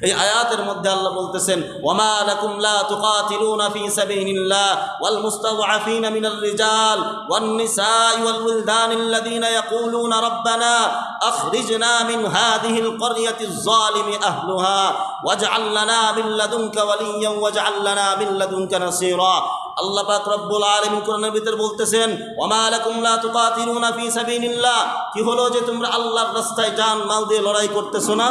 এই আয়াতের মধ্যে আল্লাহ বলতেছেন ওমা লাকুম লা তুকাতিলুনা ফি সাবিলিল্লাহ ওয়াল মুস্তাদআফিনা মিনাল রিজাল ওয়ান নিসাই ওয়াল উলদানাল্লাযিনা ইয়াকুলুনা রাব্বানা আখরিজনা মিন হাযিহিল ক্বরিয়াতিল যালিমি আহলুহা ওয়াজআল লানা মিন লাদুনকা ওয়ালিয়্যান ওয়াজআল লানা মিন লাদুনকা নাসীরা আল্লাহ পাক রব্বুল আলামিন কোরআনের ভিতর বলতেছেন ওমা লাকুম লা তুকাতিলুনা ফি সাবিলিল্লাহ কি হলো যে তোমরা আল্লাহর রাস্তায় জান মাল দিয়ে লড়াই করতেছো না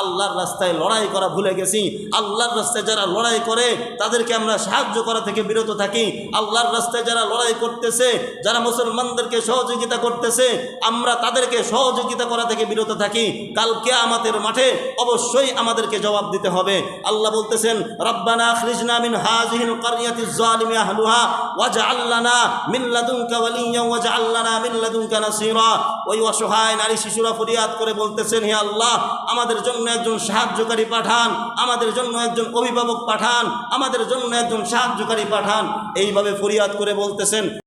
আল্লাহর রাস্তায় লড়াই করা ভুলে গেছি। আল্লাহর রাস্তায় যারা লড়াই করে, তাদেরকে আমরা সাহায্য করা থেকে বিরত থাকি। আল্লাহর রাস্তায় যারা লড়াই করতেছে, যারা মুসলমানদেরকে সহযোগিতা করতেছে, আমরা তাদেরকে সহযোগিতা করা থেকে বিরত থাকি। কালকে আমাদের মাঠে অবশ্যই আমাদেরকে জবাব দিতে হবে। আল্লাহ বলতেছেন, রব্বানা খ্রিজনা মিন আহলুহা মিন লাদুনকা নাসীরা। ওই অসহায় নারী শিশুরা ফরিয়াদ করে বলতেছেন, হে আল্লাহ, আমাদের জন্য একজন সাহায্যকারী পাঠান, আমাদের জন্য একজন অভিভাবক পাঠান, আমাদের জন্য একজন সাহায্যকারী পাঠান। এইভাবে ফরিয়াদ করে বলতেছেন